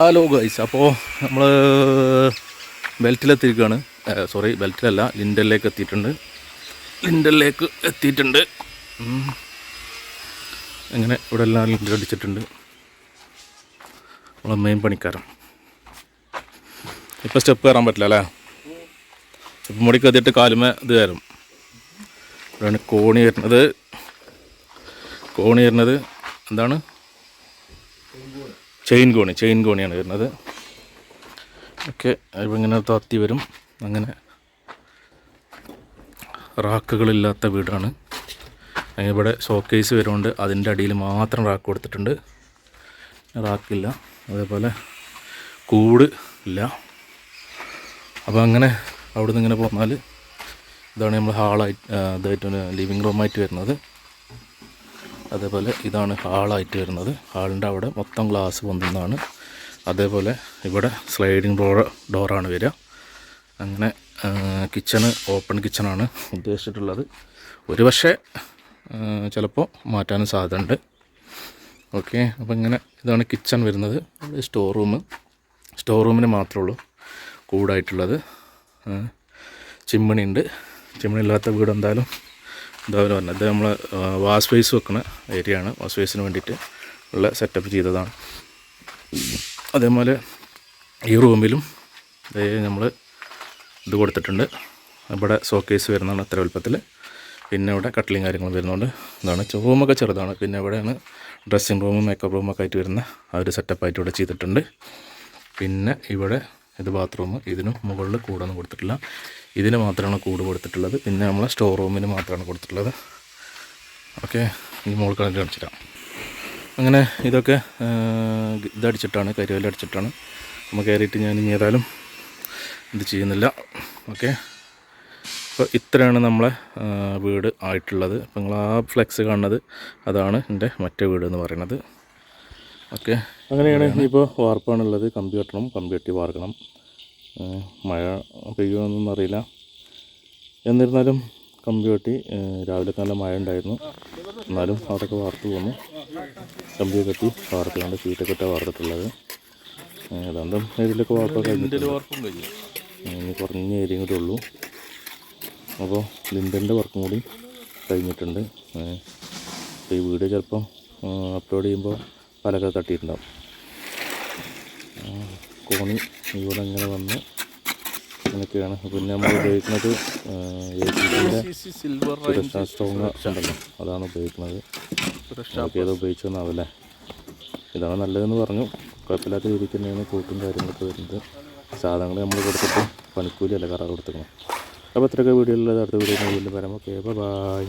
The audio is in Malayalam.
ഹലോ ഗൈസ് അപ്പോൾ നമ്മൾ ബെൽറ്റിലെത്തിയിരിക്കുകയാണ് സോറി ബെൽറ്റിലല്ല ലിൻഡലിലേക്ക് എത്തിയിട്ടുണ്ട്. ലിൻഡലിലേക്ക് എത്തിയിട്ടുണ്ട്. അങ്ങനെ ഇവിടെ എല്ലാം ലിൻഡൽ അടിച്ചിട്ടുണ്ട്. നമ്മളെ മെയിൻ പണിക്കാരൻ. ഇപ്പോൾ സ്റ്റെപ്പ് കയറാൻ പറ്റില്ല അല്ലേ? ഇപ്പം മുടി കത്തിയിട്ട് കാലുമേ ഇത് കയറും. ഇവിടെയാണ് കോണി വരുന്നത്. കോണി വരുന്നത് എന്താണ്? ചെയിൻ കോണി ചെയിൻ കോണിയാണ് വരുന്നത്. ഓക്കെ ഇപ്പം ഇങ്ങനെ താത്തി വരും. അങ്ങനെ റാക്കുകളില്ലാത്ത വീടാണ്. ഇവിടെ ഷോക്കേസ് വരുന്നുണ്ട്. അതിന്റെ അടിയിൽ മാത്രം റാക്ക് കൊടുത്തിട്ടുണ്ട്. റാക്കില്ല. അതേപോലെ കൂട് ഇല്ല. അപ്പോൾ അങ്ങനെ അവിടെ നിന്ന് ഇങ്ങനെ പോന്നാൽ ഇതാണ് നമ്മൾ ഹാളായിട്ട് ഇതായിട്ട് ലിവിങ് റൂമായിട്ട് വരുന്നത്. അതേപോലെ ഇതാണ് ഹാളായിട്ട് വരുന്നത്. ഹാളിന്റെ അവിടെ മൊത്തം ഗ്ലാസ് പൊന്തുന്നതാണ്. അതേപോലെ ഇവിടെ സ്ലൈഡിങ് ഡോർ ഡോറാണ് വരിക. അങ്ങനെ കിച്ചണ് ഓപ്പൺ കിച്ചണാണ് ഉദ്ദേശിച്ചിട്ടുള്ളത്. ഒരു പക്ഷേ ചിലപ്പോൾ മാറ്റാനും സാധ്യതയുണ്ട്. ഓക്കെ അപ്പോൾ ഇങ്ങനെ ഇതാണ് കിച്ചൺ വരുന്നത്. സ്റ്റോർ റൂം സ്റ്റോർ റൂമിന് മാത്രമേ ഉള്ളൂ കൂടായിട്ടുള്ളത്. ചിമ്മണി ഉണ്ട് ചിമ്മണി ഇല്ലാത്ത വീട് എന്തായാലും എന്തായാലും പറഞ്ഞത് ഇത് നമ്മൾ വാഷ് ബേസ് വെക്കുന്ന ഏരിയ ആണ്. വാഷ് ബേസിന് വേണ്ടിയിട്ട് ഉള്ള സെറ്റപ്പ് ചെയ്തതാണ്. അതേപോലെ ഈ റൂമിലും നമ്മൾ ഇത് കൊടുത്തിട്ടുണ്ട്. ഇവിടെ സോക്കേസ് വരുന്നതാണ് അത്ര വലുപ്പത്തിൽ പിന്നെ ഇവിടെ കട്ടിലും കാര്യങ്ങളും വരുന്നുണ്ട് ഇതാണ്. റൂമൊക്കെ ചെറുതാണ്. പിന്നെ ഇവിടെയാണ് ഡ്രസ്സിങ് റൂമും മേക്കപ്പ് റൂമൊക്കെ ആയിട്ട് വരുന്ന ആ ഒരു സെറ്റപ്പായിട്ട് ഇവിടെ ചെയ്തിട്ടുണ്ട്. പിന്നെ ഇവിടെ ഇത് ബാത്റൂം ഇതിനും മുകളിൽ കൂടൊന്നും കൊടുത്തിട്ടില്ല. ഇതിന് മാത്രമാണ് കൂട് കൊടുത്തിട്ടുള്ളത്. പിന്നെ നമ്മൾ സ്റ്റോർ റൂമിന് മാത്രമാണ് കൊടുത്തിട്ടുള്ളത്. ഓക്കെ ഈ മോൾ കണക്ക് കാണിച്ചിട്ടാണ് അങ്ങനെ ഇതൊക്കെ ഇതടിച്ചിട്ടാണ് കരിവല്ലടിച്ചിട്ടാണ് നമ്മൾ കയറിയിട്ട് ഞാൻ ഇനി ഏതായാലും ഇത് ചെയ്യുന്നില്ല. ഓക്കെ അപ്പോൾ ഇത്രയാണ് നമ്മളെ വീട് ആയിട്ടുള്ളത്. അപ്പം നിങ്ങൾ ആ ഫ്ലെക്സ് കാണുന്നത് അതാണ് എന്റെ മറ്റേ വീട് എന്ന് പറയുന്നത്. ഓക്കെ അങ്ങനെയാണ് ഇപ്പോൾ വാർപ്പാണുള്ളത്. കമ്പി കെട്ടണം കമ്പി കെട്ടി വാർക്കണം. മഴ പെയ്യുമെന്നൊന്നും അറിയില്ല. എന്നിരുന്നാലും കമ്പി വെട്ടി രാവിലെ നല്ല മഴ ഉണ്ടായിരുന്നു. എന്നാലും അതൊക്കെ വാർത്ത് പോന്നു. കമ്പി കെട്ടി വാർത്തുകൊണ്ട് ഷീറ്റൊക്കെ ഇട്ടാണ് വാർത്തിട്ടുള്ളത്. ഏതാണ്ടും ഇതിലൊക്കെ വാർപ്പൊക്കെ ഇനി കുറഞ്ഞ ഏരിയ കൂടെ ഉള്ളൂ. അപ്പോൾ ലിൻഡന്റെ വർക്കും കൂടി കഴിഞ്ഞിട്ടുണ്ട്. അപ്പോൾ ഈ വീഡിയോ ചിലപ്പം അപ്ലോഡ് ചെയ്യുമ്പോൾ പലക തട്ടിയിട്ടുണ്ടാവും. കോണി ഇവിടെ ഇങ്ങനെ വന്ന് അങ്ങനെയൊക്കെയാണ്. പിന്നെ നമ്മൾ ഉപയോഗിക്കുന്നത് സുരക്ഷാ സ്ട്രോങ് ഉണ്ടല്ലോ. അതാണ് ഉപയോഗിക്കുന്നത്. ഏത് ഉപയോഗിച്ചെന്നാവല്ലേ ഇതാണ് നല്ലതെന്ന് പറഞ്ഞു. കുഴപ്പമില്ലാത്ത രീതിക്ക് തന്നെയാണ് കൂട്ടും കാര്യങ്ങളൊക്കെ വരുന്നത്. സാധനങ്ങൾ നമ്മൾ കൊടുത്തിട്ട് പണിക്കൂലിയല്ല കറ കൊടുത്തേക്കണം അപ്പോൾ ഇത്രയൊക്കെ വീഡിയോയിലുള്ളത്. അടുത്ത വീഡിയോ വീണ്ടും വരാം. Okay bye.